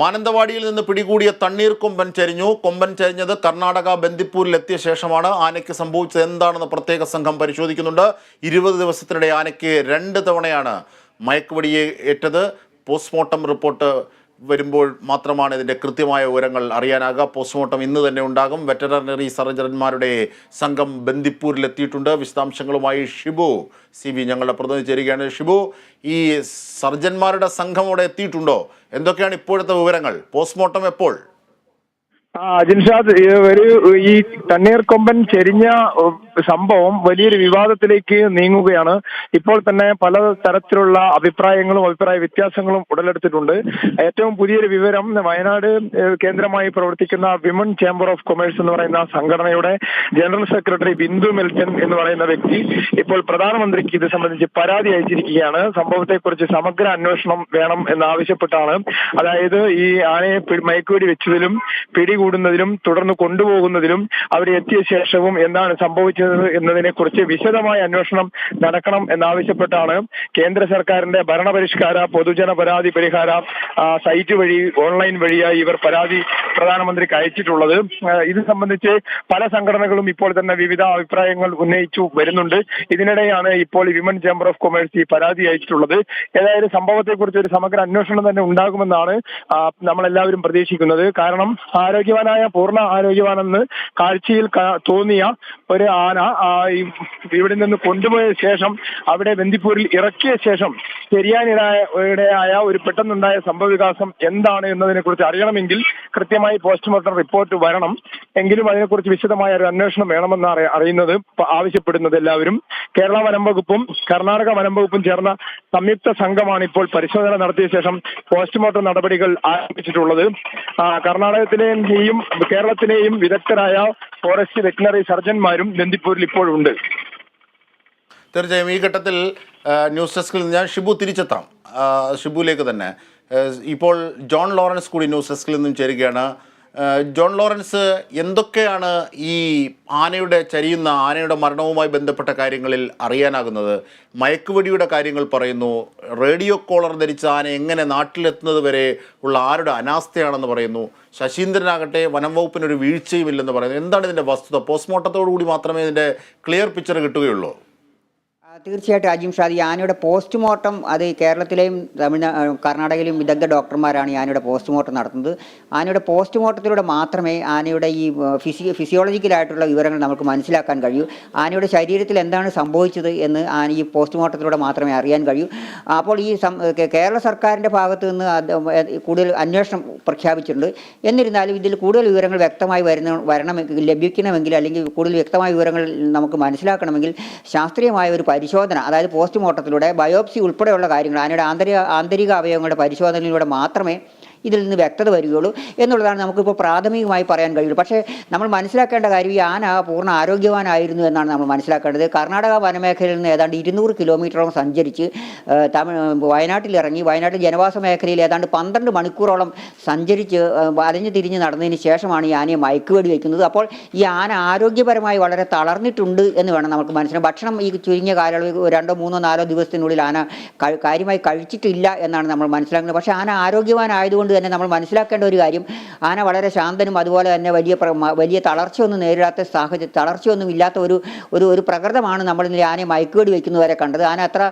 മാനന്തവാടിയിൽ നിന്ന് പിടികൂടിയ തണ്ണീർ കൊമ്പൻ ചരിഞ്ഞു. കൊമ്പൻ ചരിഞ്ഞത് കർണാടക ബന്ദിപ്പൂരിൽ എത്തിയ ശേഷമാണ് ആനയ്ക്ക് സംഭവിച്ചത് എന്താണെന്ന് പ്രത്യേക സംഘം പരിശോധിക്കുന്നുണ്ട്. ഇരുപത് ദിവസത്തിനിടെ ആനയ്ക്ക് രണ്ട് തവണയാണ് മയക്കുവടിയെ ഏറ്റത്. പോസ്റ്റ്മോർട്ടം റിപ്പോർട്ട് വരുമ്പോൾ മാത്രമാണ് ഇതിന്റെ കൃത്യമായ വിവരങ്ങൾ അറിയാനാകുക. പോസ്റ്റ്മോർട്ടം ഇന്ന് തന്നെ ഉണ്ടാകും. വെറ്ററിനറി സർജൻമാരുടെ സംഘം ബന്ദിപ്പൂരിലെത്തിയിട്ടുണ്ട് വിശദാംശങ്ങളുമായി ഷിബു സി ബി ഞങ്ങളുടെ പ്രതിനിധി ചേരുകയാണ്. ഷിബു ഈ സർജന്മാരുടെ സംഘം അവിടെ എത്തിയിട്ടുണ്ടോ? എന്തൊക്കെയാണ് ഇപ്പോഴത്തെ വിവരങ്ങൾ? പോസ്റ്റ്മോർട്ടം എപ്പോൾ? അജിൻഷാദ് ഒരു ഈ തണ്ണീർക്കൊമ്പൻ ചെരിഞ്ഞ സംഭവം വലിയൊരു വിവാദത്തിലേക്ക് നീങ്ങുകയാണ്. ഇപ്പോൾ തന്നെ പല തരത്തിലുള്ള അഭിപ്രായങ്ങളും അഭിപ്രായ വ്യത്യാസങ്ങളും ഉടലെടുത്തിട്ടുണ്ട്. ഏറ്റവും പുതിയൊരു വിവരം വയനാട് കേന്ദ്രമായി പ്രവർത്തിക്കുന്ന വിമൺ ചേംബർ ഓഫ് കൊമേഴ്സ് എന്ന് പറയുന്ന സംഘടനയുടെ ജനറൽ സെക്രട്ടറി ബിന്ദു മെൽറ്റൻ എന്ന് പറയുന്ന വ്യക്തി ഇപ്പോൾ പ്രധാനമന്ത്രിക്ക് ഇത് സംബന്ധിച്ച് പരാതി അയച്ചിരിക്കുകയാണ്. സംഭവത്തെക്കുറിച്ച് സമഗ്ര അന്വേഷണം വേണം എന്നാവശ്യപ്പെട്ടാണ് അതായത് ഈ ആനയെ മയക്കുവെടി വെച്ചതിലും പിടികൂടുന്നതിലും തുടർന്ന് കൊണ്ടുപോകുന്നതിലും അവർ എത്തിയ ശേഷവും എന്താണ് സംഭവിച്ചത് എന്നതിനെ കുറിച്ച് വിശദമായ അന്വേഷണം നടക്കണം എന്നാവശ്യപ്പെട്ടാണ് കേന്ദ്ര സർക്കാരിന്റെ ഭരണപരിഷ്കാര പൊതുജന പരാതി പരിഹാര സൈറ്റ് വഴി ഓൺലൈൻ വഴിയായി ഇവർ പരാതി പ്രധാനമന്ത്രിക്ക് അയച്ചിട്ടുള്ളത്. ഇത് സംബന്ധിച്ച് പല സംഘടനകളും ഇപ്പോൾ തന്നെ വിവിധ അഭിപ്രായങ്ങൾ ഉന്നയിച്ചു വരുന്നുണ്ട്. ഇതിനിടെയാണ് ഇപ്പോൾ വിമൻ ചേംബർ ഓഫ് കൊമേഴ്സ് ഈ പരാതി അയച്ചിട്ടുള്ളത്. ഏതായാലും സംഭവത്തെക്കുറിച്ച് ഒരു സമഗ്ര അന്വേഷണം തന്നെ ഉണ്ടാകുമെന്നാണ് നമ്മളെല്ലാവരും പ്രതീക്ഷിക്കുന്നത്. കാരണം ആരോഗ്യവാനായ പൂർണ ആരോഗ്യവാനെന്ന് കാഴ്ചയിൽ തോന്നിയ ഒരു ആന ഇവിടെ നിന്ന് കൊണ്ടുപോയ ശേഷം അവിടെ ബന്ദിപ്പൂരിൽ ഇറക്കിയ ശേഷം ശരിയാനിടയായ ഒരു പെട്ടെന്നുണ്ടായ സംഭവവികാസം എന്താണ് എന്നതിനെ കുറിച്ച് അറിയണമെങ്കിൽ കൃത്യമായി പോസ്റ്റ്മോർട്ടം റിപ്പോർട്ട് വരണം. എങ്കിലും അതിനെക്കുറിച്ച് വിശദമായ ഒരു അന്വേഷണം വേണമെന്ന് അറിയുന്നത് ആവശ്യപ്പെടുന്നത് എല്ലാവരും. കേരള വനം വകുപ്പും കർണാടക വനം വകുപ്പും ചേർന്ന സംയുക്ത സംഘമാണ് ഇപ്പോൾ പരിശോധന നടത്തിയ ശേഷം പോസ്റ്റ്മോർട്ടം നടപടികൾ ആരംഭിച്ചിട്ടുള്ളത്. കർണാടകത്തിലെയും കേരളത്തിലെയും വിദഗ്ധരായ ഫോറസ്റ്റ് വെറ്റിനറി സർജന്മാരും ബന്ദിപ്പൂരിൽ ഇപ്പോഴുണ്ട്. തീർച്ചയായും ഈ ഘട്ടത്തിൽ ന്യൂസ് ഡെസ്കിൽ നിന്ന് ഞാൻ ഷിബു തിരിച്ചെത്താം. ഷിബുവിലേക്ക് തന്നെ. ഇപ്പോൾ ജോൺ ലോറൻസ് കൂടി ന്യൂസ് ഡെസ്കിൽ നിന്നും ചേരുകയാണ്. ജോൺ ലോറൻസ് എന്തൊക്കെയാണ് ഈ ആനയുടെ ചരിയുന്ന ആനയുടെ മരണവുമായി ബന്ധപ്പെട്ട കാര്യങ്ങളിൽ അറിയാനാകുന്നത്? മയക്കുവെടിയുടെ കാര്യങ്ങൾ പറയുന്നു. റേഡിയോ കോളർ ധരിച്ച ആന എങ്ങനെ നാട്ടിലെത്തുന്നത് വരെ ഉള്ള ആരുടെ അനാസ്ഥയാണെന്ന് പറയുന്നു. ശശീന്ദ്രനാകട്ടെ വനം വകുപ്പിനൊരു വീഴ്ചയുമില്ലെന്ന് പറയുന്നു. എന്താണ് ഇതിന്റെ വസ്തുത? പോസ്റ്റ്മോർട്ടത്തോടു കൂടി മാത്രമേ ഇതിന്റെ ക്ലിയർ പിക്ചർ കിട്ടുകയുള്ളൂ. തീർച്ചയായിട്ടും അജിം ഷാദി ആനയുടെ പോസ്റ്റ്മോർട്ടം അത് കേരളത്തിലെയും തമിഴ്നാ കർണാടകയിലെയും വിദഗ്ധ ഡോക്ടർമാരാണ് ആനയുടെ പോസ്റ്റ്മോർട്ടം നടത്തുന്നത്. ആനയുടെ പോസ്റ്റ്മോർട്ടത്തിലൂടെ മാത്രമേ ആനയുടെ ഈ ഫിസി ഫിസിയോളജിക്കലായിട്ടുള്ള വിവരങ്ങൾ നമുക്ക് മനസ്സിലാക്കാൻ കഴിയൂ. ആനയുടെ ശരീരത്തിൽ എന്താണ് സംഭവിച്ചത് എന്ന് ആന ഈ പോസ്റ്റ്മോർട്ടത്തിലൂടെ മാത്രമേ അറിയാൻ കഴിയൂ. അപ്പോൾ ഈ കേരള സർക്കാരിന്റെ ഭാഗത്ത് നിന്ന് കൂടുതൽ അന്വേഷണം പ്രഖ്യാപിച്ചിട്ടുണ്ട്. എന്നിരുന്നാലും ഇതിൽ കൂടുതൽ വിവരങ്ങൾ വ്യക്തമായി വരുന്ന വരണമെങ്കിൽ ലഭിക്കണമെങ്കിൽ അല്ലെങ്കിൽ കൂടുതൽ വ്യക്തമായ വിവരങ്ങൾ നമുക്ക് മനസ്സിലാക്കണമെങ്കിൽ ശാസ്ത്രീയമായ ഒരു പരിശോധന അതായത് പോസ്റ്റ്മോർട്ടത്തിലൂടെ ബയോപ്സി ഉൾപ്പെടെയുള്ള കാര്യങ്ങൾ ആനയുടെ ആന്തരിക ആന്തരിക അവയവങ്ങളുടെ പരിശോധനയിലൂടെ മാത്രമേ ഇതിൽ നിന്ന് വ്യക്തത വരികയുള്ളൂ എന്നുള്ളതാണ് നമുക്കിപ്പോൾ പ്രാഥമികമായി പറയാൻ കഴിയുള്ളൂ. പക്ഷേ നമ്മൾ മനസ്സിലാക്കേണ്ട കാര്യം ഈ ആന പൂർണ ആരോഗ്യവാനായിരുന്നു എന്നാണ് നമ്മൾ മനസ്സിലാക്കേണ്ടത്. കർണാടക വനമേഖലയിൽ നിന്ന് ഏതാണ്ട് ഇരുന്നൂറ് കിലോമീറ്ററോളം സഞ്ചരിച്ച് തമിഴ് വയനാട്ടിൽ ഇറങ്ങി വയനാട്ടിൽ ജനവാസ മേഖലയിൽ ഏതാണ്ട് പന്ത്രണ്ട് മണിക്കൂറോളം സഞ്ചരിച്ച് അലഞ്ഞു തിരിഞ്ഞ് നടന്നതിന് ശേഷമാണ് ഈ ആനയെ മയക്കുവെടി വയ്ക്കുന്നത് അപ്പോൾ ഈ ആന ആരോഗ്യപരമായി വളരെ തളർന്നിട്ടുണ്ട് എന്ന് വേണം നമുക്ക് മനസ്സിലാക്കാം ഭക്ഷണം ഈ ചുരുങ്ങിയ കാലയളവിൽ രണ്ടോ മൂന്നോ നാലോ ദിവസത്തിനുള്ളിൽ ആന കാര്യമായി കഴിച്ചിട്ടില്ല എന്നാണ് നമ്മൾ മനസ്സിലാക്കുന്നത്. പക്ഷേ ആന ആരോഗ്യവാനായതുകൊണ്ട് തന്നെ നമ്മൾ മനസ്സിലാക്കേണ്ട ഒരു കാര്യം ആന വളരെ ശാന്തനും അതുപോലെ തന്നെ വലിയ വലിയ തളർച്ചയൊന്നും നേരിടാത്ത സാഹചര്യം തളർച്ചയൊന്നും ഇല്ലാത്ത ഒരു ഒരു ഒരു പ്രകൃതമാണ് നമ്മൾ ഇന്നലെ ആനയെ മയക്കുവെടി വയ്ക്കുന്നവരെ കണ്ടത്. ആന അത്ര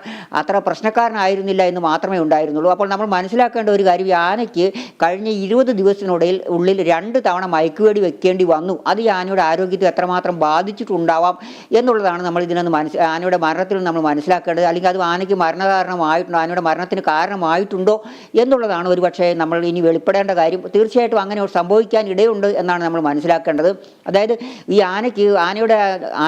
അത്ര പ്രശ്നക്കാരനായിരുന്നില്ല എന്ന് മാത്രമേ ഉണ്ടായിരുന്നുള്ളൂ. അപ്പോൾ നമ്മൾ മനസ്സിലാക്കേണ്ട ഒരു കാര്യം ആനയ്ക്ക് കഴിഞ്ഞ ഇരുപത് ദിവസത്തിനുള്ളിൽ ഉള്ളിൽ രണ്ട് തവണ മയക്കുവേടി വെക്കേണ്ടി വന്നു. അത് ഈ ആനയുടെ ആരോഗ്യത്തെ എത്രമാത്രം ബാധിച്ചിട്ടുണ്ടാവാം എന്നുള്ളതാണ് നമ്മൾ ഇതിനൊന്ന് മനസ്സ് ആനയുടെ മരണത്തിൽ നമ്മൾ മനസ്സിലാക്കേണ്ടത്. അല്ലെങ്കിൽ അത് ആനയ്ക്ക് മരണകാരണമായിട്ടുണ്ടോ ആനയുടെ മരണത്തിന് കാരണമായിട്ടുണ്ടോ എന്നുള്ളതാണ് ഒരു പക്ഷേ നമ്മൾ ഇനി വെളിപ്പെടേണ്ട കാര്യം തീർച്ചയായിട്ടും അങ്ങനെ സംഭവിക്കാൻ ഇടയുണ്ട് എന്നാണ് നമ്മൾ മനസ്സിലാക്കേണ്ടത്. അതായത് ഈ ആനയ്ക്ക് ആനയുടെ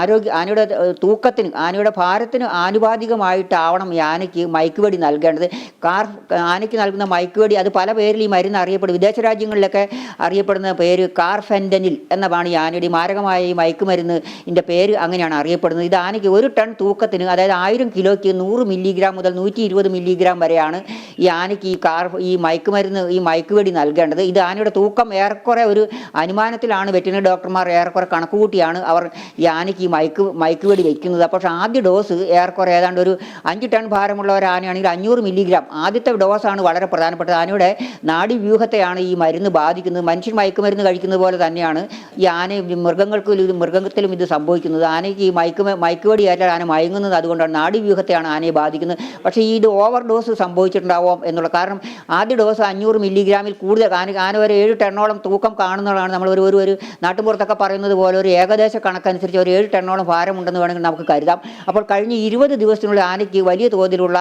ആരോഗ്യ ആനയുടെ തൂക്കത്തിന് ആനയുടെ ഭാരത്തിന് ആനുപാതികമായിട്ടാവണം ഈ ആനയ്ക്ക് മയക്കുവെടി നൽകേണ്ടത്. കാർ ആനയ്ക്ക് നൽകുന്ന മയക്കുവെടി അത് പല പേരിൽ ഈ മരുന്ന് അറിയപ്പെടും. വിദേശ രാജ്യങ്ങളിലൊക്കെ അറിയപ്പെടുന്ന പേര് കാർഫെൻഡനിൽ എന്നതാണ് ഈ ആനയുടെ മാരകമായ ഈ മയക്കുമരുന്ന് ഇതിന്റെ പേര് അങ്ങനെയാണ് അറിയപ്പെടുന്നത്. ഇത് ആനയ്ക്ക് ഒരു ടൺ തൂക്കത്തിന് അതായത് ആയിരം കിലോയ്ക്ക് നൂറ് മില്ലിഗ്രാം മുതൽ നൂറ്റി ഇരുപത് മില്ലിഗ്രാം വരെയാണ് ഈ ആനയ്ക്ക് ഈ കാർ ഈ മയക്കുമരുന്ന് ഈ മയക്കുവെടി നൽകേണ്ടത്. ഇത് ആനയുടെ തൂക്കം ഏറെക്കുറെ ഒരു അനുമാനത്തിലാണ് വെറ്റിനറി ഡോക്ടർമാർ ഏറെക്കുറെ കണക്കുകൂട്ടിയാണ് അവർ ഈ ആനയ്ക്ക് ഈ മയക്ക് മയക്കുവെടി വയ്ക്കുന്നത് അപ്പോൾ ആദ്യ ഡോസ് ഏറെക്കുറെ ഏതാണ്ട് ഒരു അഞ്ച് ടൺ ഭാരമുള്ള ഒരു ആനയാണെങ്കിൽ അഞ്ഞൂറ് മില്ലിഗ്രാം. ആദ്യത്തെ ഡോസാണ് വളരെ പ്രധാനപ്പെട്ടത്. ആനയുടെ നാഡീവ്യൂഹത്തെയാണ് ഈ മരുന്ന് ബാധിക്കുന്നത്. മനുഷ്യൻ മയക്കുമരുന്ന് കഴിക്കുന്നത് പോലെ തന്നെയാണ് ഈ ആന മൃഗങ്ങൾക്കും ഇത് മൃഗത്തിലും ഇത് സംഭവിക്കുന്നത്. ആനയ്ക്ക് ഈ മയക്കു മയക്കുവെടി ഏറ്റാൽ ആന മയങ്ങുന്നത്. അതുകൊണ്ടാണ് നാഡീവ്യൂഹത്തെയാണ് ആനയെ ബാധിക്കുന്നത്. പക്ഷേ ഇത് ഓവർ ഡോസ് സംഭവിച്ചിട്ടുണ്ടാവാം എന്നുള്ള കാരണം ആദ്യ ഡോസ് അഞ്ഞൂറ് മില്ലിഗ്രാമിൽ കൂടുതൽ ആന ആന ഒരു ഏഴ് ടെണ്ണോളം തൂക്കം കാണുന്നതാണ് നമ്മൾ ഒരു ഒരു നാട്ടുപുറത്തൊക്കെ പറയുന്നത് പോലെ ഒരു ഏകദേശ കണക്കനുസരിച്ച് ഒരു ഏഴ് ഭാരം ഭാരമുണ്ടെന്ന് വേണമെങ്കിൽ നമുക്ക് കരുതാം. അപ്പോൾ കഴിഞ്ഞ ഇരുപത് ദിവസത്തിനുള്ളിൽ ആനയ്ക്ക് വലിയ തോതിലുള്ള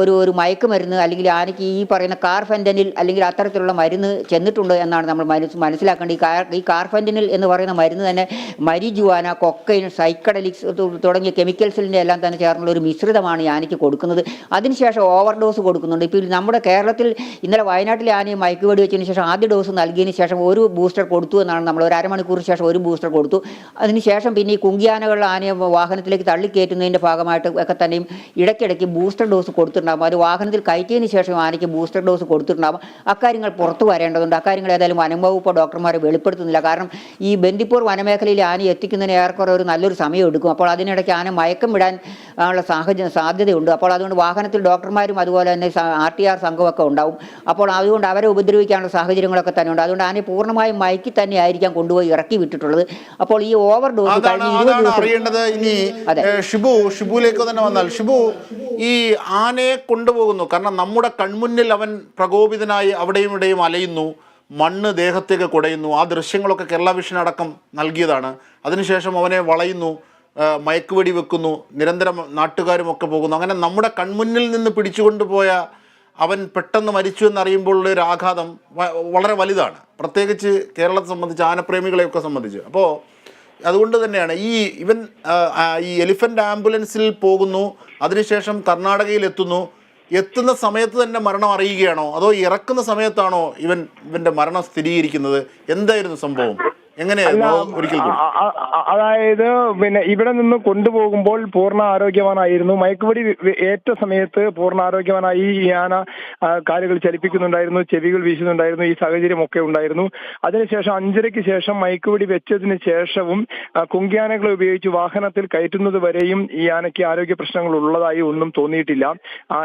ഒരു ഒരു മയക്കുമരുന്ന് അല്ലെങ്കിൽ ആനയ്ക്ക് ഈ പറയുന്ന കാർഫെന്റനിൽ അല്ലെങ്കിൽ അത്തരത്തിലുള്ള മരുന്ന് ചെന്നിട്ടുണ്ട് എന്നാണ് നമ്മൾ മനസ്സ് മനസ്സിലാക്കേണ്ടത്. ഈ കാർ ഈ കാർഫെന്റനിൽ എന്ന് പറയുന്ന മരുന്ന് തന്നെ മരിജുവാന കൊക്കൈൻ സൈക്കഡലിക്സ് തുടങ്ങിയ കെമിക്കൽസിന്റെ എല്ലാം തന്നെ ചേർന്നുള്ള ഒരു മിശ്രിതമാണ് ഈ ആനയ്ക്ക് കൊടുക്കുന്നത്. അതിനുശേഷം ഓവർ ഡോസ് കൊടുക്കുന്നുണ്ട്. ഇപ്പോൾ നമ്മുടെ കേരളത്തിൽ ഇന്നലെ വയനാട്ടിലെ ആനയെ മയക്കുവെടി വെച്ചതിന് ശേഷം ആദ്യ ഡോസ് നൽകിയതിന് ശേഷം ഒരു ബൂസ്റ്റർ കൊടുത്തു എന്നാണ് നമ്മൾ ഒരു അരമണിക്കൂറിന് ശേഷം ഒരു ബൂസ്റ്റർ കൊടുത്തു. അതിനുശേഷം പിന്നെ ഈ കുങ്കിയാനകളുടെ ആനയെ വാഹനത്തിലേക്ക് തള്ളിക്കയറ്റുന്നതിന്റെ ഭാഗമായിട്ട് ഒക്കെ തന്നെയും ഇടയ്ക്കിടയ്ക്ക് ബൂസ്റ്റർ ഡോസ് കൊടുത്തിട്ടുണ്ടാകും അത് വാഹനത്തിൽ കയറ്റിയതിന് ശേഷം ആനയ്ക്ക് ബൂസ്റ്റർ ഡോസ് കൊടുത്തിട്ടുണ്ടാകും അക്കാര്യങ്ങൾ പുറത്തു വരേണ്ടതുണ്ട്. അക്കാര്യങ്ങൾ ഏതായാലും വനംവകുപ്പ് ഡോക്ടർമാർ വെളിപ്പെടുത്തുന്നില്ല. കാരണം ഈ ബന്ദിപ്പൂർ വനമേഖലയിൽ ആന എത്തിക്കുന്നതിന് ഏറെക്കുറെ ഒരു നല്ലൊരു സമയം എടുക്കും. അപ്പോൾ അതിനിടയ്ക്ക് ആന മയക്കം വിടാൻ ഉള്ള സാഹചര്യം സാധ്യതയുണ്ട്. അപ്പോൾ അതുകൊണ്ട് വാഹനത്തിൽ ഡോക്ടർമാരും അതുപോലെ തന്നെ ആർ ടി ആർ സംഘമൊക്കെ ഉണ്ടാവും. അപ്പോൾ അതുകൊണ്ട് അവരെ ഉപദ്രവിക്കാനുള്ള സാഹചര്യങ്ങളൊക്കെ തന്നെ ഉണ്ട് അതുകൊണ്ട് ആനയെ പൂർണമായും മയക്കി തന്നെ ആയിരിക്കാം കൊണ്ടുപോയി ഇറക്കി വിട്ടിട്ടുള്ളത്. അപ്പോൾ ഈ ഓവർ ഡോസ് അറിയേണ്ടത്. ഇനി ഷിബു ഷിബുലേക്ക് തന്നെ വന്നാൽ ഷിബു ഈ ആനയെ കൊണ്ടുപോകുന്നു. കാരണം നമ്മുടെ കൺമുന്നിൽ അവൻ പ്രകോപിതനായി അവിടെയും ഇവിടെയും അലയുന്നു. മണ്ണ് ദേഹത്തേക്ക് കുടയുന്നു. ആ ദൃശ്യങ്ങളൊക്കെ കേരള വിഷൻ അടക്കം നൽകിയതാണ്. അതിനുശേഷം അവനെ വളയുന്നു മയക്കുവെടി വെക്കുന്നു നിരന്തരം നാട്ടുകാരുമൊക്കെ പോകുന്നു. അങ്ങനെ നമ്മുടെ കൺമുന്നിൽ നിന്ന് പിടിച്ചുകൊണ്ടുപോയ അവൻ പെട്ടെന്ന് മരിച്ചു എന്നറിയുമ്പോഴുള്ള ഒരു ആഘാതം വളരെ വലുതാണ്. പ്രത്യേകിച്ച് കേരളത്തെ സംബന്ധിച്ച് ആനപ്രേമികളെയൊക്കെ സംബന്ധിച്ച്. അപ്പോൾ അതുകൊണ്ട് തന്നെയാണ് ഈ ഇവൻ ഈ എലിഫന്റ് ആംബുലൻസിൽ പോകുന്നു അതിനുശേഷം കർണാടകയിൽ എത്തുന്നു. എത്തുന്ന സമയത്ത് തന്നെ മരണം അറിയുകയാണോ? അതോ ഇറക്കുന്ന സമയത്താണോ ഇവൻ ഇവന്റെ മരണം സ്ഥിരീകരിക്കുന്നത്? എന്തായിരുന്നു സംഭവം? എങ്ങനെയായിരുന്നു ഒരിക്കൽ അതായത് പിന്നെ ഇവിടെ നിന്ന് കൊണ്ടുപോകുമ്പോൾ പൂർണ ആരോഗ്യവാനായിരുന്നു. മയക്കുവടി വി- ഏറ്റ സമയത്ത് പൂർണ ആരോഗ്യവാനായി. ഈ ആന കാര്യങ്ങൾ കാലുകൾ ചലിപ്പിക്കുന്നുണ്ടായിരുന്നു ചെവികൾ വീശുന്നുണ്ടായിരുന്നു ഈ സാഹചര്യം ഒക്കെ ഉണ്ടായിരുന്നു. അതിനുശേഷം അഞ്ചരയ്ക്ക് ശേഷം മയക്കുവടി വെച്ചതിന് ശേഷവും കുങ്കിയാനകളെ ഉപയോഗിച്ച് വാഹനത്തിൽ കയറ്റുന്നത് വരെയും ഈ ആനയ്ക്ക് ആരോഗ്യ പ്രശ്നങ്ങൾ ഉള്ളതായി ഒന്നും തോന്നിയിട്ടില്ല.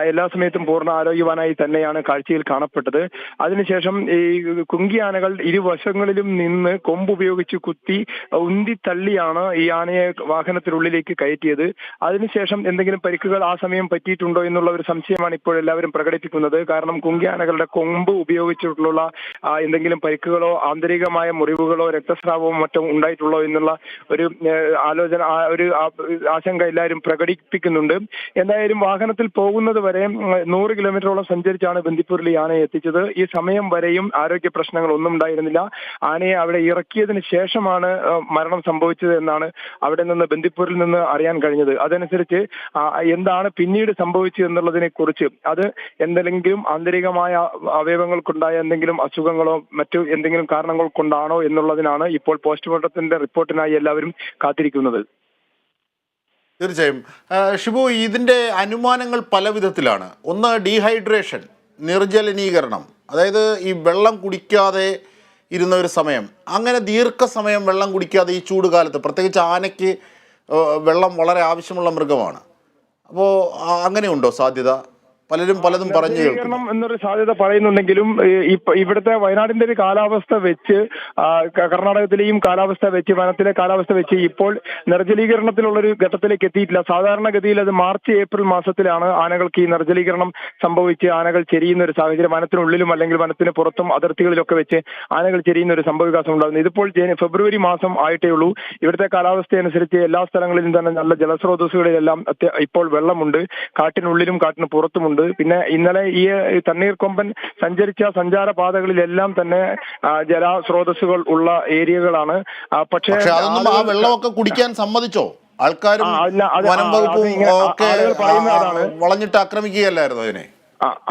എല്ലാ സമയത്തും പൂർണ ആരോഗ്യവാനായി തന്നെയാണ് കാഴ്ചയിൽ കാണപ്പെട്ടത്. അതിനുശേഷം ഈ കുങ്കിയാനകൾ ഇരുവശങ്ങളിലും നിന്ന് കൊമ്പ് ഉപയോഗിച്ച് കുത്തി ഉന്തി തള്ളിയാണ് ഈ ആനയെ വാഹനത്തിനുള്ളിലേക്ക് കയറ്റിയത്. അതിനുശേഷം എന്തെങ്കിലും പരിക്കുകൾ ആ സമയം പറ്റിയിട്ടുണ്ടോ എന്നുള്ള ഒരു സംശയമാണ് ഇപ്പോൾ എല്ലാവരും പ്രകടിപ്പിക്കുന്നത്. കാരണം കുങ്കിയാനകളുടെ കൊമ്പ് ഉപയോഗിച്ചിട്ടുള്ള എന്തെങ്കിലും പരിക്കുകളോ ആന്തരികമായ മുറിവുകളോ രക്തസ്രാവമോ മറ്റോ ഉണ്ടായിട്ടുള്ളോ എന്നുള്ള ഒരു ആലോചന ഒരു ആശങ്ക എല്ലാവരും പ്രകടിപ്പിക്കുന്നുണ്ട്. എന്തായാലും വാഹനത്തിൽ പോകുന്നത് വരെ നൂറ് കിലോമീറ്ററോളം സഞ്ചരിച്ചാണ് ബന്ദിപ്പൂരിൽ ഈ ആനയെ എത്തിച്ചത്. ഈ സമയം വരെയും ആരോഗ്യ പ്രശ്നങ്ങൾ ഒന്നും ഉണ്ടായിരുന്നില്ല. ആനയെ അവിടെ ഇറക്കിയതിന് ശേഷമാണ് മരണം സംഭവിച്ചത് എന്നാണ് അവിടെ നിന്ന് ബന്ദിപ്പൂരിൽ നിന്ന് അറിയാൻ കഴിഞ്ഞത്. അതനുസരിച്ച് എന്താണ് പിന്നീട് സംഭവിച്ചത് എന്നുള്ളതിനെ കുറിച്ച് അത് എന്തെങ്കിലും ആന്തരികമായ അവയവങ്ങൾക്കുണ്ടായ എന്തെങ്കിലും അസുഖങ്ങളോ മറ്റു എന്തെങ്കിലും കാരണങ്ങൾ കൊണ്ടാണോ എന്നുള്ളതിനാണ് ഇപ്പോൾ പോസ്റ്റ്മോർട്ടത്തിന്റെ റിപ്പോർട്ടിനായി എല്ലാവരും കാത്തിരിക്കുന്നത്. തീർച്ചയായും. ഷിബു ഇതിന്റെ അനുമാനങ്ങൾ പല വിധത്തിലാണ്. ഒന്ന് ഡീഹൈഡ്രേഷൻ നിർജലനീകരണം അതായത് ഈ വെള്ളം കുടിക്കാതെ ഇരുന്ന ഒരു സമയം. അങ്ങനെ ദീർഘസമയം വെള്ളം കുടിക്കാതെ ഈ ചൂട് കാലത്ത് പ്രത്യേകിച്ച് ആനയ്ക്ക് വെള്ളം വളരെ ആവശ്യമുള്ള മൃഗമാണ്. അപ്പോൾ അങ്ങനെയുണ്ടോ സാധ്യത? പലരും പലതും പറഞ്ഞു കേൾക്കണം എന്നൊരു സാധ്യത പറയുന്നുണ്ടെങ്കിലും ഇവിടുത്തെ വയനാടിന്റെ ഒരു കാലാവസ്ഥ വെച്ച് കർണാടകത്തിലെയും കാലാവസ്ഥ വെച്ച് വനത്തിലെ കാലാവസ്ഥ വെച്ച് ഇപ്പോൾ നിർജലീകരണത്തിലുള്ള ഒരു ഘട്ടത്തിലേക്ക് എത്തിയിട്ടില്ല. സാധാരണഗതിയിൽ അത് മാർച്ച് ഏപ്രിൽ മാസത്തിലാണ് ആനകൾക്ക് ഈ നിർജലീകരണം സംഭവിച്ച് ആനകൾ ചെരിയുന്ന ഒരു സാഹചര്യം. വനത്തിനുള്ളിലും അല്ലെങ്കിൽ വനത്തിന് പുറത്തും അതിർത്തികളിലൊക്കെ വെച്ച് ആനകൾ ചെരിയുന്ന ഒരു സംഭവവികാസം ഉണ്ടാകുന്നത് ഇതിപ്പോൾ ഫെബ്രുവരി മാസം ആയിട്ടേ ഉള്ളൂ. ഇവിടുത്തെ കാലാവസ്ഥ അനുസരിച്ച് എല്ലാ സ്ഥലങ്ങളിലും തന്നെ നല്ല ജലസ്രോതസ്സുകളിലെല്ലാം ഇപ്പോൾ വെള്ളമുണ്ട്. കാട്ടിനുള്ളിലും കാട്ടിന് പുറത്തുമുണ്ട്. പിന്നെ ഇന്നലെ ഈ തണ്ണീർക്കൊമ്പൻ സഞ്ചരിച്ച സഞ്ചാര പാതകളിലെല്ലാം തന്നെ ജലസ്രോതസ്സുകൾ ഉള്ള ഏരിയകളാണ്. പക്ഷേ അതൊന്നും ആ വെള്ളമൊക്കെ കുടിക്കാൻ സമ്മതിച്ചോ? ആൾക്കാരും വനം വകുപ്പും ഒക്കെ. വളഞ്ഞിട്ട് ആക്രമിക്കുകയല്ലായിരുന്നു അതിനെ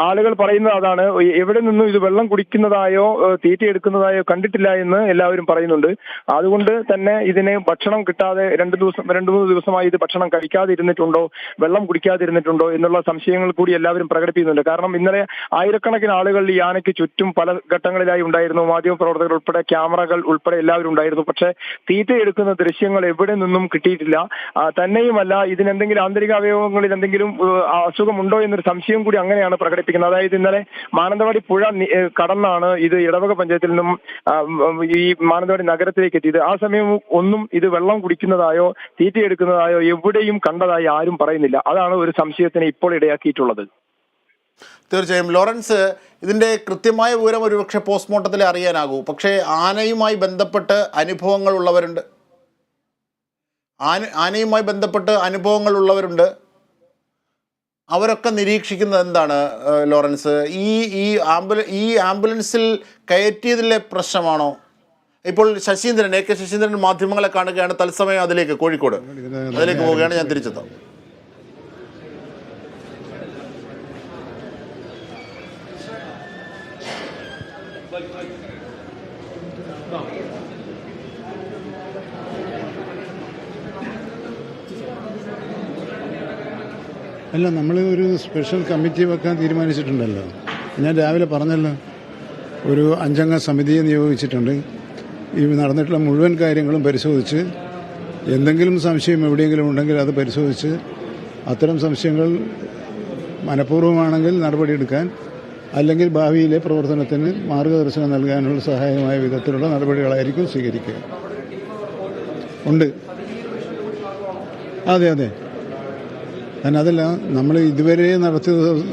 ആളുകൾ പറയുന്നത് അതാണ്. എവിടെ നിന്നും ഇത് വെള്ളം കുടിക്കുന്നതായോ തീറ്റ എടുക്കുന്നതായോ കണ്ടിട്ടില്ല എന്ന് എല്ലാവരും പറയുന്നുണ്ട്. അതുകൊണ്ട് തന്നെ ഇതിന് ഭക്ഷണം കിട്ടാതെ രണ്ട് ദിവസം രണ്ട് മൂന്ന് ദിവസമായി ഇത് ഭക്ഷണം കഴിക്കാതെ ഇരുന്നിട്ടുണ്ടോ വെള്ളം കുടിക്കാതെ ഇരുന്നിട്ടുണ്ടോ എന്നുള്ള സംശയങ്ങൾ കൂടി എല്ലാവരും പ്രകടിപ്പിക്കുന്നുണ്ട്. കാരണം ഇന്നലെ ആയിരക്കണക്കിന് ആളുകൾ ഈ ആനയ്ക്ക് ചുറ്റും പല ഘട്ടങ്ങളിലായി ഉണ്ടായിരുന്നു. മാധ്യമ പ്രവർത്തകർ ഉൾപ്പെടെ ക്യാമറകൾ ഉൾപ്പെടെ എല്ലാവരും ഉണ്ടായിരുന്നു. പക്ഷേ തീറ്റ എടുക്കുന്ന ദൃശ്യങ്ങൾ എവിടെ നിന്നും കിട്ടിയിട്ടില്ല. തന്നെയുമല്ല ഇതിനെന്തെങ്കിലും ആന്തരിക അവയവങ്ങളിൽ എന്തെങ്കിലും അസുഖമുണ്ടോ എന്നൊരു സംശയം കൂടി അങ്ങനെയാണ് പ്രകടിപ്പിക്കുന്നത്. അതായത് ഇന്നലെ മാനന്തവാടി പുഴ കടന്നാണ് ഇത് ഇടവക പഞ്ചായത്തിൽ നിന്നും ഈ മാനന്തവാടി നഗരത്തിലേക്ക് എത്തിയത്. ആ സമയം ഒന്നും ഇത് വെള്ളം കുടിക്കുന്നതായോ തീറ്റയെടുക്കുന്നതായോ എവിടെയും കണ്ടതായി ആരും പറയുന്നില്ല. അതാണ് ഒരു സംശയത്തിന് ഇപ്പോൾ ഇടയാക്കിയിട്ടുള്ളത്. തീർച്ചയായും. ലോറൻസ് ഇതിന്റെ കൃത്യമായ വിവരം ഒരുപക്ഷെ പോസ്റ്റ്മോർട്ടത്തിൽ അറിയാനാകൂ. പക്ഷേ ആനയുമായി ബന്ധപ്പെട്ട് അനുഭവങ്ങൾ ഉള്ളവരുണ്ട് ആന ആനയുമായി ബന്ധപ്പെട്ട് അനുഭവങ്ങൾ ഉള്ളവരുണ്ട് അവരൊക്കെ നിരീക്ഷിക്കുന്നത് എന്താണ് ലോറൻസ്? ഈ ഈ ആംബുല ഈ ആംബുലൻസിൽ കയറ്റിയതിലെ പ്രശ്നമാണോ? ഇപ്പോൾ ശശീന്ദ്രൻ എ കെ ശശീന്ദ്രൻ മാധ്യമങ്ങളെ കാണുകയാണ് തത്സമയം അതിലേക്ക് കോഴിക്കോട്. അതിലേക്ക് പോവുകയാണ് ഞാൻ തിരിച്ചെത്താം. അല്ല നമ്മൾ ഒരു സ്പെഷ്യൽ കമ്മിറ്റി വെക്കാൻ തീരുമാനിച്ചിട്ടുണ്ടല്ലോ. ഞാൻ രാവിലെ പറഞ്ഞല്ലോ ഒരു അഞ്ചംഗ സമിതിയെ നിയോഗിച്ചിട്ടുണ്ട്. ഈ നടന്നിട്ടുള്ള മുഴുവൻ കാര്യങ്ങളും പരിശോധിച്ച് എന്തെങ്കിലും സംശയം എവിടെയെങ്കിലും ഉണ്ടെങ്കിൽ അത് പരിശോധിച്ച് അത്തരം സംശയങ്ങൾ മനഃപൂർവമാണെങ്കിൽ നടപടിയെടുക്കാൻ അല്ലെങ്കിൽ ഭാവിയിലെ പ്രവർത്തനത്തിന് മാർഗദർശനം നൽകാനുള്ള സഹായമായ വിധത്തിലുള്ള നടപടികളായിരിക്കും സ്വീകരിക്കുക. ഉണ്ട്. അതെ അതെ. അതല്ല നമ്മൾ ഇതുവരെ നടത്തിയ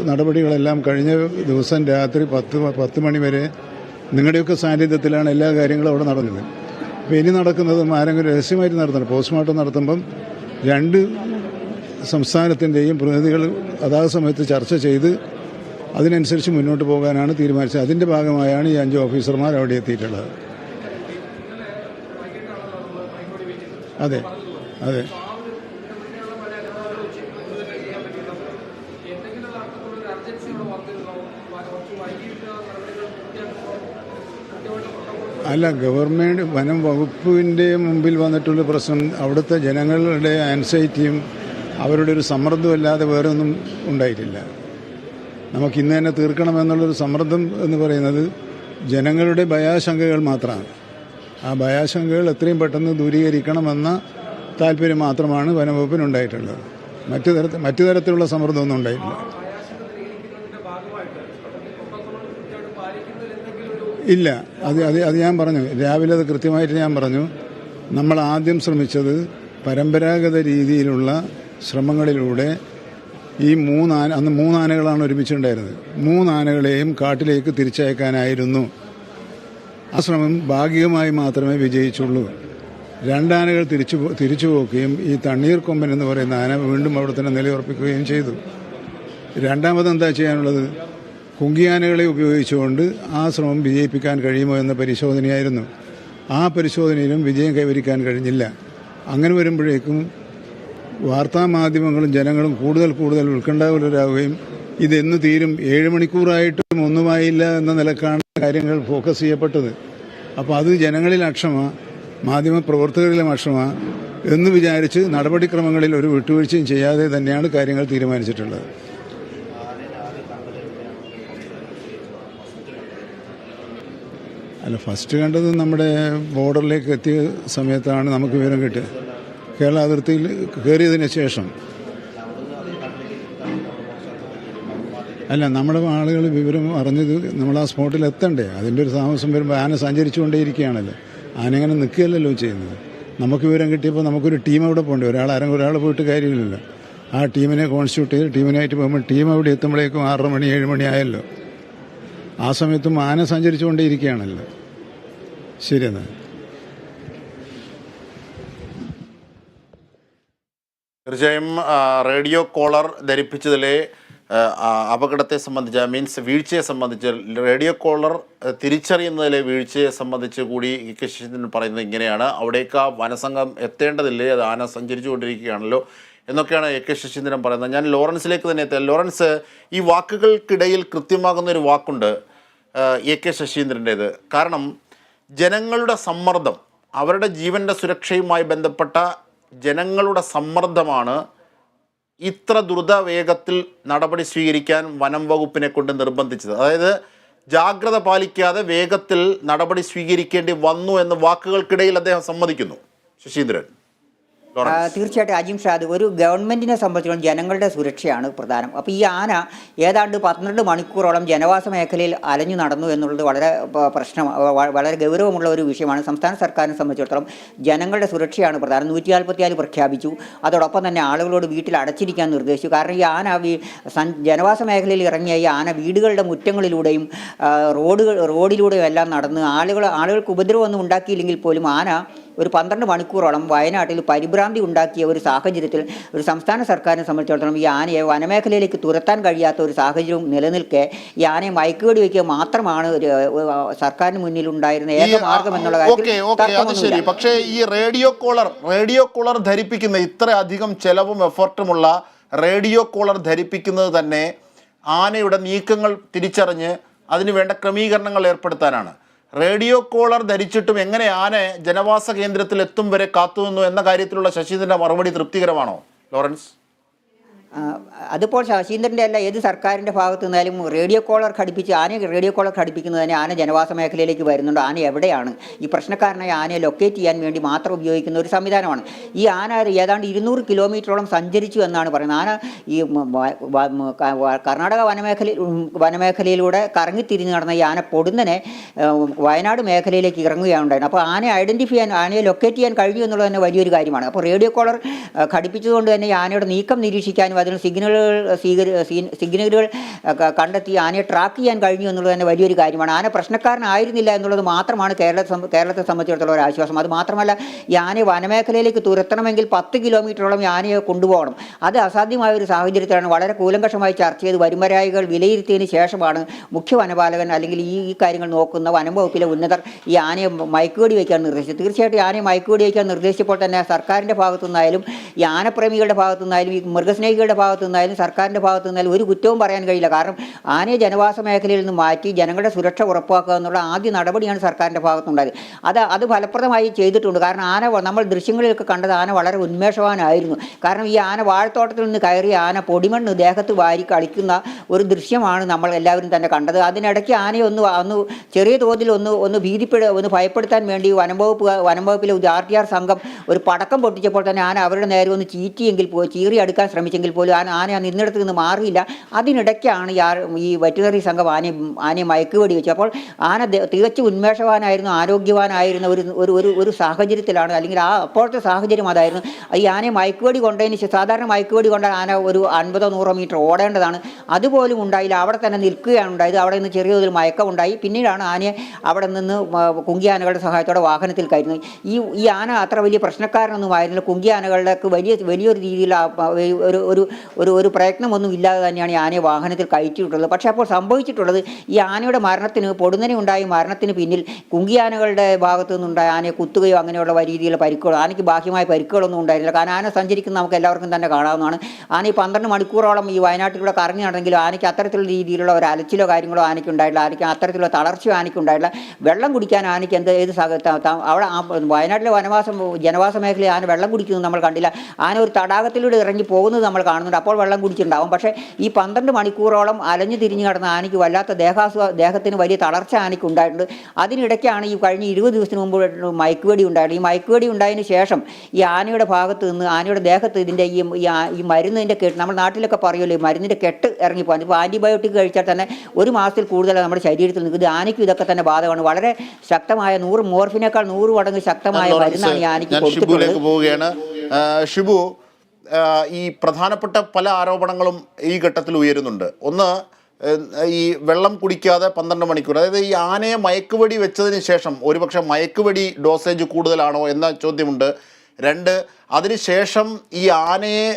നടപടികളെല്ലാം കഴിഞ്ഞ ദിവസം രാത്രി പത്ത് പത്ത് മണി വരെ നിങ്ങളുടെയൊക്കെ സാന്നിധ്യത്തിലാണ് എല്ലാ കാര്യങ്ങളും അവിടെ നടന്നത് അപ്പോൾ ഇനി നടക്കുന്നത് ആരെങ്കിലും രഹസ്യമായിട്ട് നടത്തണം. പോസ്റ്റ്മോർട്ടം നടത്തുമ്പം രണ്ട് സംസ്ഥാനത്തിന്റെയും പ്രതിനിധികൾ അതാത് സമയത്ത് ചർച്ച ചെയ്ത് അതിനനുസരിച്ച് മുന്നോട്ട് പോകാനാണ് തീരുമാനിച്ചത്. അതിന്റെ ഭാഗമായാണ് ഈ അഞ്ച് ഓഫീസർമാർ അവിടെ എത്തിയിട്ടുള്ളത്. അതെ അതെ. അല്ല ഗവൺമെന്റ് വനം വകുപ്പിന്റെ മുമ്പിൽ വന്നിട്ടുള്ള പ്രശ്നം അവിടുത്തെ ജനങ്ങളുടെ ആൻസൈറ്റിയും അവരുടെ ഒരു സമ്മർദ്ദമല്ലാതെ വേറെ ഒന്നും ഉണ്ടായിട്ടില്ല. നമുക്ക് ഇന്ന് തന്നെ തീർക്കണമെന്നുള്ളൊരു സമ്മർദ്ദം എന്ന് പറയുന്നത് ജനങ്ങളുടെ ഭയാശങ്കകൾ മാത്രമാണ്. ആ ഭയാശങ്കകൾ എത്രയും പെട്ടെന്ന് ദൂരീകരിക്കണമെന്ന താല്പര്യം മാത്രമാണ് വനംവകുപ്പിനുണ്ടായിട്ടുള്ളത് മറ്റു തരത്തിൽ മറ്റു തരത്തിലുള്ള സമ്മർദ്ദമൊന്നും ഉണ്ടായിട്ടില്ല. ഇല്ല. അത് അത് അത് ഞാൻ പറഞ്ഞു. രാവിലെ അത് കൃത്യമായിട്ട് ഞാൻ പറഞ്ഞു. നമ്മൾ ആദ്യം ശ്രമിച്ചത് പരമ്പരാഗത രീതിയിലുള്ള ശ്രമങ്ങളിലൂടെ ഈ മൂന്നാന അന്ന് മൂന്നാനകളാണ് ഒരുമിച്ചുണ്ടായിരുന്നത്. മൂന്നാനകളെയും കാട്ടിലേക്ക് തിരിച്ചയക്കാനായിരുന്നു. ആ ശ്രമം ഭാഗികമായി മാത്രമേ വിജയിച്ചുള്ളൂ. രണ്ടാനകൾ തിരിച്ചു തിരിച്ചു പോക്കുകയും ഈ തണ്ണീർ കൊമ്പൻ എന്ന് പറയുന്ന ആന വീണ്ടും അവിടെ തന്നെ നിലയുറപ്പിക്കുകയും ചെയ്തു. രണ്ടാമത് എന്താ ചെയ്യാനുള്ളത്? കുങ്കിയാനകളെ ഉപയോഗിച്ചുകൊണ്ട് ആ ശ്രമം വിജയിപ്പിക്കാൻ കഴിയുമോ എന്ന പരിശോധനയായിരുന്നു. ആ പരിശോധനയിലും വിജയം കൈവരിക്കാൻ കഴിഞ്ഞില്ല. അങ്ങനെ വരുമ്പോഴേക്കും വാർത്താമാധ്യമങ്ങളും ജനങ്ങളും കൂടുതൽ കൂടുതൽ ഉത്കണ്ഠാകുലരാകുകയും ഇതെന്ന് തീരും ഏഴ് മണിക്കൂറായിട്ടും ഒന്നുമായില്ല എന്ന നിലക്കാണ് കാര്യങ്ങൾ ഫോക്കസ് ചെയ്യപ്പെട്ടത്. അപ്പോൾ അത് ജനങ്ങളിൽ അക്ഷമ മാധ്യമ പ്രവർത്തകരിലും അക്ഷമ എന്ന് വിചാരിച്ച് നടപടിക്രമങ്ങളിൽ ഒരു വിട്ടുവീഴ്ചയും ചെയ്യാതെ തന്നെയാണ് കാര്യങ്ങൾ തീരുമാനിച്ചിട്ടുള്ളത്. അല്ല ഫസ്റ്റ് കണ്ടത് നമ്മുടെ ബോർഡറിലേക്ക് എത്തിയ സമയത്താണ് നമുക്ക് വിവരം കിട്ടിയത്. കേരള അതിർത്തിയിൽ കയറിയതിന് ശേഷം. അല്ല നമ്മുടെ ആളുകൾ വിവരം അറിഞ്ഞത് നമ്മൾ ആ സ്പോട്ടിൽ എത്തണ്ടേ? അതിന്റെ ഒരു താമസം വരുമ്പോൾ ആന സഞ്ചരിച്ചുകൊണ്ടേയിരിക്കുകയാണല്ലോ. ആന അങ്ങനെ നിൽക്കുകയല്ലല്ലോ ചെയ്യുന്നത്. നമുക്ക് വിവരം കിട്ടിയപ്പോൾ നമുക്കൊരു ടീം അവിടെ പോകണ്ടേ? ഒരാൾ ആരെങ്കിലും ഒരാൾ പോയിട്ട് കാര്യമില്ലല്ലോ. ആ ടീമിനെ കോൺസ്റ്റിറ്റ്യൂട്ട് ചെയ്ത് ടീമിനായിട്ട് പോകുമ്പോൾ ടീം അവിടെ എത്തുമ്പോഴേക്കും ആറര മണി ഏഴ് മണി ആയല്ലോ. ആ സമയത്തും ആന സഞ്ചരിച്ചുകൊണ്ടേയിരിക്കുകയാണല്ലോ. ശരി എന്നാൽ തീർച്ചയായും റേഡിയോ കോളർ ധരിപ്പിച്ചതിലെ അപകടത്തെ സംബന്ധിച്ച് മീൻസ് വീഴ്ചയെ സംബന്ധിച്ച് റേഡിയോ കോളർ തിരിച്ചറിയുന്നതിലെ വീഴ്ചയെ സംബന്ധിച്ച് കൂടി ഇ കെ ശശീന്ദ്രൻ പറയുന്നത് ഇങ്ങനെയാണ്. അവിടേക്ക് ആ വനസംഘം എത്തേണ്ടതില്ലേ? അത് ആന സഞ്ചരിച്ചുകൊണ്ടിരിക്കുകയാണല്ലോ എന്നൊക്കെയാണ് എ കെ ശശീന്ദ്രൻ പറയുന്നത്. ഞാൻ ലോറൻസിലേക്ക് തന്നെ എത്തിയത് ലോറൻസ് ഈ വാക്കുകൾക്കിടയിൽ കൃത്യമാകുന്ന ഒരു വാക്കുണ്ട് എ കെ ശശീന്ദ്രന്റേത്. കാരണം ജനങ്ങളുടെ സമ്മർദ്ദം അവരുടെ ജീവന്റെ സുരക്ഷയുമായി ബന്ധപ്പെട്ട ജനങ്ങളുടെ സമ്മർദ്ദമാണ് ഇത്ര ദ്രുത വേഗത്തിൽ നടപടി സ്വീകരിക്കാൻ വനം വകുപ്പിനെ കൊണ്ട് നിർബന്ധിച്ചത്. അതായത് ജാഗ്രത പാലിക്കാതെ വേഗത്തിൽ നടപടി സ്വീകരിക്കേണ്ടി വന്നു എന്ന് വാക്കുകൾക്കിടയിൽ അദ്ദേഹം സമ്മതിക്കുന്നു. ശശീന്ദ്രൻ. തീർച്ചയായിട്ടും അജിം ഷാദ് ഒരു ഗവൺമെന്റിനെ സംബന്ധിച്ചിടത്തോളം ജനങ്ങളുടെ സുരക്ഷയാണ് പ്രധാനം. അപ്പോൾ ഈ ആന ഏതാണ്ട് പന്ത്രണ്ട് മണിക്കൂറോളം ജനവാസ മേഖലയിൽ അലഞ്ഞു നടന്നു എന്നുള്ളത് വളരെ പ്രശ്നം വളരെ ഗൗരവമുള്ള ഒരു വിഷയമാണ്. സംസ്ഥാന സർക്കാരിനെ സംബന്ധിച്ചിടത്തോളം ജനങ്ങളുടെ സുരക്ഷയാണ് പ്രധാനം. നൂറ്റി നാൽപ്പത്തിനാല് പ്രഖ്യാപിച്ചു. അതോടൊപ്പം തന്നെ ആളുകളോട് വീട്ടിൽ അടച്ചിരിക്കാൻ നിർദ്ദേശിച്ചു. കാരണം ഈ ആന ജനവാസ മേഖലയിൽ ഇറങ്ങിയ ഈ ആന വീടുകളുടെ മുറ്റങ്ങളിലൂടെയും റോഡുകൾ റോഡിലൂടെയും എല്ലാം നടന്ന് ആളുകൾ ആളുകൾക്ക് ഉപദ്രവമൊന്നും ഉണ്ടാക്കിയില്ലെങ്കിൽ പോലും ആന ഒരു പന്ത്രണ്ട് മണിക്കൂറോളം വയനാട്ടിൽ പരിഭ്രാന്തി ഉണ്ടാക്കിയ ഒരു സാഹചര്യത്തിൽ ഒരു സംസ്ഥാന സർക്കാരിനെ സംബന്ധിച്ചിടത്തോളം ഈ ആനയെ വനമേഖലയിലേക്ക് തുരത്താൻ കഴിയാത്ത ഒരു സാഹചര്യവും നിലനിൽക്കെ ഈ ആനയെ മയക്കുവെടി വയ്ക്കുക മാത്രമാണ് ഒരു സർക്കാരിന് മുന്നിൽ ഉണ്ടായിരുന്ന ഏക മാർഗം എന്നുള്ള കാര്യം കാര്യത്തിൽ പക്ഷേ ഈ റേഡിയോ കോളർ റേഡിയോ കോളർ ധരിപ്പിക്കുന്ന ഇത്ര അധികം ചെലവും എഫർട്ടുമുള്ള റേഡിയോ കോളർ ധരിപ്പിക്കുന്നത് തന്നെ ആനയുടെ നീക്കങ്ങൾ തിരിച്ചറിഞ്ഞ് അതിന് വേണ്ട ക്രമീകരണങ്ങൾ ഏർപ്പെടുത്താനാണ്. റേഡിയോ കോളർ ധരിച്ചിട്ടും എങ്ങനെ ആന ജനവാസ കേന്ദ്രത്തിൽ എത്തും വരെ കാത്തു കാത്തുനിന്നു എന്ന കാര്യത്തിലുള്ള ശശീന്ദ്രന്റെ മറുപടി തൃപ്തികരമാണോ? ലോറൻസ്? അതിപ്പോൾ ശശീന്ദ്രന്റെ അല്ല ഏത് സർക്കാരിന്റെ ഭാഗത്തു നിന്നാലും റേഡിയോ കോളർ ഘടിപ്പിച്ച് ആന റേഡിയോ കോളർ ഘടിപ്പിക്കുന്നത് തന്നെ ആന ജനവാസ മേഖലയിലേക്ക് വരുന്നുണ്ട്. ആന എവിടെയാണ്? ഈ പ്രശ്നക്കാരനായ ആനയെ ലൊക്കേറ്റ് ചെയ്യാൻ വേണ്ടി മാത്രം ഉപയോഗിക്കുന്ന ഒരു സംവിധാനമാണ്. ഈ ആന ഏതാണ്ട് ഇരുന്നൂറ് കിലോമീറ്ററോളം സഞ്ചരിച്ചു എന്നാണ് പറയുന്നത്. ആന ഈ കർണാടക വനമേഖല വനമേഖലയിലൂടെ കറങ്ങിത്തിരിഞ്ഞ് നടന്ന ഈ ആന പൊടുന്നനെ വയനാട് മേഖലയിലേക്ക് ഇറങ്ങുകയാണ് ഉണ്ടായിരുന്നത് അപ്പോൾ ആനയെ ഐഡന്റിഫൈ ചെയ്യാൻ ആനയെ ലൊക്കേറ്റ് ചെയ്യാൻ കഴിഞ്ഞു എന്നുള്ളത് തന്നെ വലിയൊരു കാര്യമാണ്. അപ്പോൾ റേഡിയോ കോളർ ഘടിപ്പിച്ചതുകൊണ്ട് തന്നെ ആനയുടെ നീക്കം നിരീക്ഷിക്കാനും അതിന് സിഗ്നലുകൾ സിഗ്നലുകൾ കണ്ടെത്തി ആനയെ ട്രാക്ക് ചെയ്യാൻ കഴിഞ്ഞു എന്നുള്ളത് തന്നെ വലിയൊരു കാര്യമാണ്. ആന പ്രശ്നക്കാരനായിരുന്നില്ല എന്നുള്ളത് മാത്രമാണ് കേരള കേരളത്തെ സംബന്ധിച്ചിടത്തോളം ഒരു ആശ്വാസം. അത് മാത്രമല്ല ഈ ആനയെ വനമേഖലയിലേക്ക് തുരത്തണമെങ്കിൽ പത്ത് കിലോമീറ്ററോളം ആനയെ കൊണ്ടുപോകണം. അത് അസാധ്യമായ ഒരു സാഹചര്യത്തിലാണ്. വളരെ കൂലങ്കഷമായി ചർച്ച ചെയ്ത് വരുമരായികൾ വിലയിരുത്തിയതിന് ശേഷമാണ് മുഖ്യ വനപാലകൻ അല്ലെങ്കിൽ ഈ ഈ കാര്യങ്ങൾ നോക്കുന്ന വനം വകുപ്പിലെ ഉന്നതർ ഈ ആനയെ മയക്കുവെടി വയ്ക്കാൻ നിർദ്ദേശിച്ചു തീർച്ചയായിട്ടും ആനയെ മയക്കുവെടി വയ്ക്കാൻ നിർദ്ദേശിച്ചപ്പോൾ തന്നെ സർക്കാരിന്റെ ഭാഗത്തു നിന്നായാലും ഈ ആനപ്രേമികളുടെ ഭാഗത്തു നിന്നായാലും ഈ മൃഗസ്നേഹികളുടെ ഭാഗത്തു നിന്നായാലും സർക്കാരിന്റെ ഭാഗത്തു നിന്നായാലും ഒരു കുറ്റവും പറയാൻ കഴിയില്ല. കാരണം ആനയെ ജനവാസ മേഖലയിൽ നിന്ന് മാറ്റി ജനങ്ങളുടെ സുരക്ഷ ഉറപ്പാക്കുക എന്നുള്ള ആദ്യ നടപടിയാണ് സർക്കാരിന്റെ ഭാഗത്തുണ്ടായത്. അത് അത് ഫലപ്രദമായി ചെയ്തിട്ടുണ്ട്. കാരണം ആന നമ്മൾ ദൃശ്യങ്ങളിലൊക്കെ കണ്ടത് ആന വളരെ ഉന്മേഷവാനായിരുന്നു. കാരണം ഈ ആന വാഴത്തോട്ടത്തിൽ നിന്ന് കയറി ആന പൊടിമണ്ണ് ദേഹത്ത് വാരി കളിക്കുന്ന ഒരു ദൃശ്യമാണ് നമ്മൾ എല്ലാവരും തന്നെ കണ്ടത്. അതിനിടയ്ക്ക് ആനയെ ഒന്ന് ഒന്ന് ചെറിയ തോതിൽ ഒന്ന് ഒന്ന് ഭീതിപ്പെട ഒന്ന് ഭയപ്പെടുത്താൻ വേണ്ടി വനംവകുപ്പ് വനംവകുപ്പിലെ വനം ആർ ടി ആർ സംഘം ഒരു പടക്കം പൊട്ടിച്ചപ്പോൾ തന്നെ ആന അവരുടെ നേരെ ഒന്ന് ചീറ്റിയെങ്കിൽ പോയി ചീറി അടുക്കാൻ ശ്രമിച്ചെങ്കിൽ പോലും ആന ആന നിന്നിടത്ത് നിന്ന് മാറിയില്ല. അതിനിടയ്ക്കാണ് ഈ വെറ്റിനറി സംഘം ആനയെ ആനയെ മയക്കുവെടി വെച്ചു. അപ്പോൾ ആന തികച്ചു ഉന്മേഷവാനായിരുന്നു ആരോഗ്യവാനായിരുന്ന ഒരു ഒരു ഒരു സാഹചര്യത്തിലാണ്. അല്ലെങ്കിൽ ആ അപ്പോഴത്തെ സാഹചര്യം അതായിരുന്നു. ഈ ആനയെ മയക്കുവെടി കൊണ്ടതിന് ശേഷം സാധാരണ മയക്കുവെടി കൊണ്ട ആന ഒരു അൻപതോ നൂറോ മീറ്റർ ഓടേണ്ടതാണ്. അതുപോലും ഉണ്ടായില്ല. അവിടെ തന്നെ നിൽക്കുകയാണ് ഉണ്ടായത്. അവിടെ നിന്ന് ചെറിയ തോതിൽ മയക്കമുണ്ടായി. പിന്നീടാണ് ആനയെ അവിടെ നിന്ന് കുങ്കിയാനകളുടെ സഹായത്തോടെ വാഹനത്തിൽ കയറ്റുന്നത്. ഈ ഈ ആന അത്ര വലിയ പ്രശ്നക്കാരനൊന്നും ആയിരുന്നില്ല. കുങ്കി ആനകളുടെക്ക് വലിയ വലിയൊരു രീതിയിൽ ഒരു ഒരു ഒരു ഒരു പ്രയത്നമൊന്നും ഇല്ലാതെ തന്നെയാണ് ഈ ആനയെ വാഹനത്തിൽ കയറ്റിയിട്ടുള്ളത്. പക്ഷേ അപ്പോൾ സംഭവിച്ചിട്ടുള്ളത് ഈ ആനയുടെ മരണത്തിന് പൊടുന്നനെ ഉണ്ടായ മരണത്തിന് പിന്നിൽ കുങ്കി ആനകളുടെ ഭാഗത്തു നിന്നുണ്ടായ ആനയെ കുത്തുകയോ അങ്ങനെയുള്ള രീതിയിലുള്ള പരിക്കുകൾ ആനയ്ക്ക് ബാഹ്യമായ പരിക്കുകളൊന്നും ഉണ്ടായിരുന്നില്ല. കാരണം ആന സഞ്ചരിക്കുന്ന നമുക്ക് എല്ലാവർക്കും തന്നെ കാണാവുന്നതാണ്. ആന ഈ പന്ത്രണ്ട് മണിക്കൂറോളം ഈ വയനാട്ടിലൂടെ കറങ്ങി ആനയ്ക്ക് അത്തരത്തിലുള്ള രീതിയിലുള്ള ഒരു അലച്ചിലോ കാര്യങ്ങളോ ആനയ്ക്ക് ഉണ്ടായിട്ടില്ല. ആനയ്ക്ക് അത്തരത്തിലുള്ള തളർച്ചയോ ആനയ്ക്ക് ഉണ്ടായിട്ടില്ല. വെള്ളം കുടിക്കാൻ ആനയ്ക്ക് എന്ത് ഏത് അവിടെ വയനാട്ടിലെ വനവാസം ജനവാസ മേഖലയിൽ ആന വെള്ളം കുടിക്കുന്നത് നമ്മൾ കണ്ടില്ല. ആന ഒരു തടാകത്തിലൂടെ ഇറങ്ങി പോകുന്നത് നമ്മൾ കാണുന്നുണ്ട്. അപ്പോൾ വെള്ളം കുടിച്ചിട്ടുണ്ടാവും. പക്ഷേ ഈ പന്ത്രണ്ട് മണിക്കൂറോളം അലഞ്ഞു തിരിഞ്ഞു കിടന്ന ആനയ്ക്ക് വല്ലാത്ത ദേഹാസ്വ ദേഹത്തിന് വലിയ തളർച്ച ആനയ്ക്ക് ഉണ്ടായിട്ടുണ്ട്. അതിനിടയ്ക്കാണ് ഈ കഴിഞ്ഞ ഇരുപത് ദിവസത്തിന് മുമ്പ് മയക്കുവെടി ഉണ്ടായത് ഈ മയക്കുവെടി ഉണ്ടായതിന് ശേഷം ഈ ആനയുടെ ഭാഗത്ത് നിന്ന് ആനയുടെ ദേഹത്ത് ഇതിന്റെ ഈ ഈ മരുന്നിന്റെ കെട്ട് നമ്മുടെ നാട്ടിലൊക്കെ പറയുമല്ലോ ഈ മരുന്നിന്റെ കെട്ട് ഇറങ്ങിപ്പോകാൻ ഇപ്പോൾ ആന്റിബയോട്ടിക് കഴിച്ചാൽ തന്നെ ഒരു മാസത്തിൽ കൂടുതൽ നമ്മുടെ ശരീരത്തിൽ നിൽക്കുന്നത്. ആനയ്ക്കും ഇതൊക്കെ തന്നെ ബാധകമാണ്. വളരെ ശക്തമായ നൂറ് മോർഫിനേക്കാൾ നൂറ് മടങ്ങ് ശക്തമായ മരുന്നാണ് ഈ ആനയ്ക്ക് കൊടുത്തിട്ടുള്ളത്. ഷിബു ഈ പ്രധാനപ്പെട്ട പല ആരോപണങ്ങളും ഈ ഘട്ടത്തിൽ ഉയരുന്നുണ്ട്. ഒന്ന് ഈ വെള്ളം കുടിക്കാതെ പന്ത്രണ്ട് മണിക്കൂർ അതായത് ഈ ആനയെ മയക്കുവെടി വെച്ചതിന് ശേഷം ഒരുപക്ഷെ മയക്കുവെടി ഡോസേജ് കൂടുതലാണോ എന്ന ചോദ്യമുണ്ട്. രണ്ട് അതിനുശേഷം ഈ ആനയെ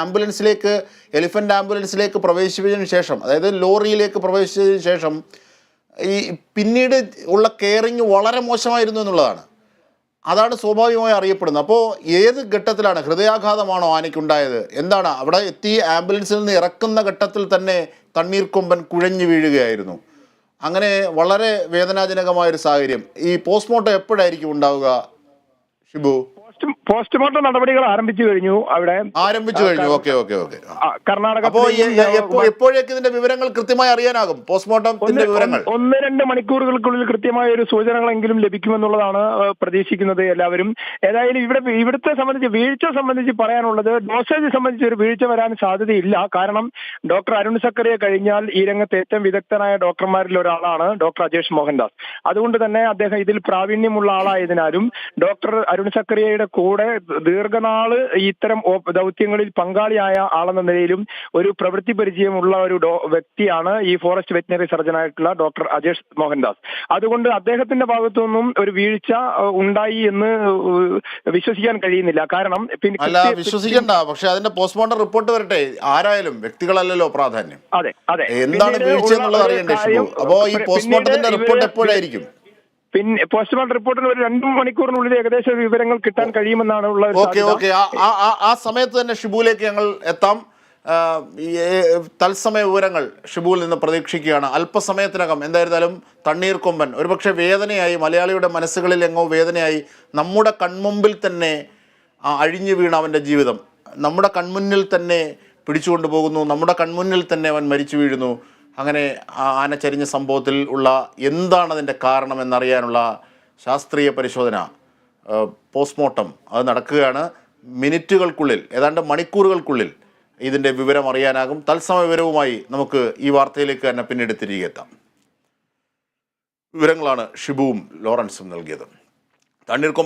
ആംബുലൻസിലേക്ക് എലിഫന്റ് ആംബുലൻസിലേക്ക് പ്രവേശിപ്പിച്ചതിന് ശേഷം അതായത് ലോറിയിലേക്ക് പ്രവേശിച്ചതിന് ശേഷം ഈ പിന്നീട് ഉള്ള കെയറിങ് വളരെ മോശമായിരുന്നു എന്നുള്ളതാണ്. അതാണ് സ്വാഭാവികമായി അറിയപ്പെടുന്നത്. അപ്പോൾ ഏത് ഘട്ടത്തിലാണ് ഹൃദയാഘാതമാണോ ആനയ്ക്കുണ്ടായത്? എന്താണ്? അവിടെ എത്തി ആംബുലൻസിൽ നിന്ന് ഇറക്കുന്ന ഘട്ടത്തിൽ തന്നെ തണ്ണീർക്കൊമ്പൻ കുഴഞ്ഞു വീഴുകയായിരുന്നു. അങ്ങനെ വളരെ വേദനാജനകമായൊരു സാഹചര്യം. ഈ പോസ്റ്റ്മോർട്ടം എപ്പോഴായിരിക്കും ഉണ്ടാവുക ഷിബു? പോസ്റ്റ് പോസ്റ്റ്മോർട്ടം നടപടികൾ ആരംഭിച്ചു കഴിഞ്ഞു. അവിടെ ആരംഭിച്ചു കഴിഞ്ഞു. Okay okay okay. കർണാടക എപ്പോഴേക്ക് ഇതിന്റെ വിവരങ്ങൾ കൃത്യമായി അറിയാനാകും? പോസ്റ്റ്മോർട്ടം വിവരങ്ങൾ. ഒന്ന് രണ്ട് മണിക്കൂറുകൾക്കുള്ളിൽ കൃത്യമായ ഒരു സൂചനകളെങ്കിലും ലഭിക്കുമെന്നുള്ളതാണ് പ്രതീക്ഷിക്കുന്നത് എല്ലാവരും. ഏതായാലും ഇവിടെ ഇവിടുത്തെ സംബന്ധിച്ച് വീഴ്ച സംബന്ധിച്ച് പറയാനുള്ളത് ഡോസേജ് സംബന്ധിച്ച് ഒരു വീഴ്ച വരാൻ സാധ്യതയില്ല. കാരണം ഡോക്ടർ അരുൺ സക്കറിയെ കഴിഞ്ഞാൽ ഈ രംഗത്ത് ഏറ്റവും വിദഗ്ധനായ ഡോക്ടർമാരിൽ ഒരാളാണ് ഡോക്ടർ അജേഷ് മോഹൻദാസ്. അതുകൊണ്ട് തന്നെ അദ്ദേഹം ഇതിൽ പ്രാവീണ്യമുള്ള ആളായതിനാലും ഡോക്ടർ അരുൺ സക്കറിയയുടെ കൂടെ ദീർഘനാൾ ഇത്തരം ദൗത്യങ്ങളിൽ പങ്കാളിയായ ആളെന്ന നിലയിലും ഒരു പ്രവൃത്തി പരിചയമുള്ള ഒരു വ്യക്തിയാണ് ഈ ഫോറസ്റ്റ് വെറ്റിനറി സർജനായിട്ടുള്ള ഡോക്ടർ അജേഷ് മോഹൻദാസ്. അതുകൊണ്ട് അദ്ദേഹത്തിന്റെ ഭാഗത്തു നിന്നും ഒരു വീഴ്ച ഉണ്ടായി എന്ന് വിശ്വസിക്കാൻ കഴിയുന്നില്ല. കാരണം പിന്നെ വിശ്വസിക്കേണ്ട. പക്ഷേ അതിന്റെ പോസ്റ്റ്മോർട്ടം റിപ്പോർട്ട് വരട്ടെ. ആരായാലും വ്യക്തികളല്ലല്ലോ പ്രാധാന്യം. അതെ അതെ. എന്താണ് വീഴ്ച എന്നുള്ളത് അറിയണ്ടേ അപ്പോ ഈ പോസ്റ്റ്മോർട്ടത്തിന്റെ റിപ്പോർട്ട് എപ്പോഴായിരിക്കും? പിന്നെ പോസ്റ്റ്മോർട്ടം റിപ്പോർട്ടിന് ഒരു രണ്ടു മണിക്കൂറിനുള്ളിൽ ഏകദേശം വിവരങ്ങൾ കിട്ടാൻ കഴിയുമെന്നാണ് ഉള്ള ഓക്കെ. ഓക്കെ. ആ സമയത്ത് തന്നെ ഷിബുവിലേക്ക് ഞങ്ങൾ എത്താം. തത്സമയ വിവരങ്ങൾ ഷിബുവിൽ നിന്ന് പ്രതീക്ഷിക്കുകയാണ്. അല്പസമയത്തിനകം എന്തായിരുന്നാലും തണ്ണീർ കൊമ്പൻ. ഒരുപക്ഷെ വേദനയായി മലയാളിയുടെ മനസ്സുകളിൽ എങ്ങോ വേദനയായി നമ്മുടെ കൺമുമ്പിൽ തന്നെ അഴിഞ്ഞു വീണ അവന്റെ ജീവിതം. നമ്മുടെ കൺമുന്നിൽ തന്നെ പിടിച്ചുകൊണ്ടു പോകുന്നു നമ്മുടെ കൺമുന്നിൽ തന്നെ അവൻ മരിച്ചു വീഴുന്നു. അങ്ങനെ ആന ചരിഞ്ഞ സംഭവത്തിൽ ഉള്ള എന്താണ് അതിന്റെ കാരണം എന്നറിയാനുള്ള ശാസ്ത്രീയ പരിശോധന പോസ്റ്റ്മോർട്ടം അത് നടക്കുകയാണ്. മിനിറ്റുകൾക്കുള്ളിൽ ഏതാണ്ട് മണിക്കൂറുകൾക്കുള്ളിൽ ഇതിന്റെ വിവരം അറിയാനാകും. തത്സമയ വിവരവുമായി നമുക്ക് ഈ വാർത്തയിലേക്ക് തന്നെ പിന്നീട് തിരികെ എത്താം. വിവരങ്ങളാണ് ഷിബുവും ലോറൻസും നൽകിയത്. തണ്ണീർക്കൊമ്പൻ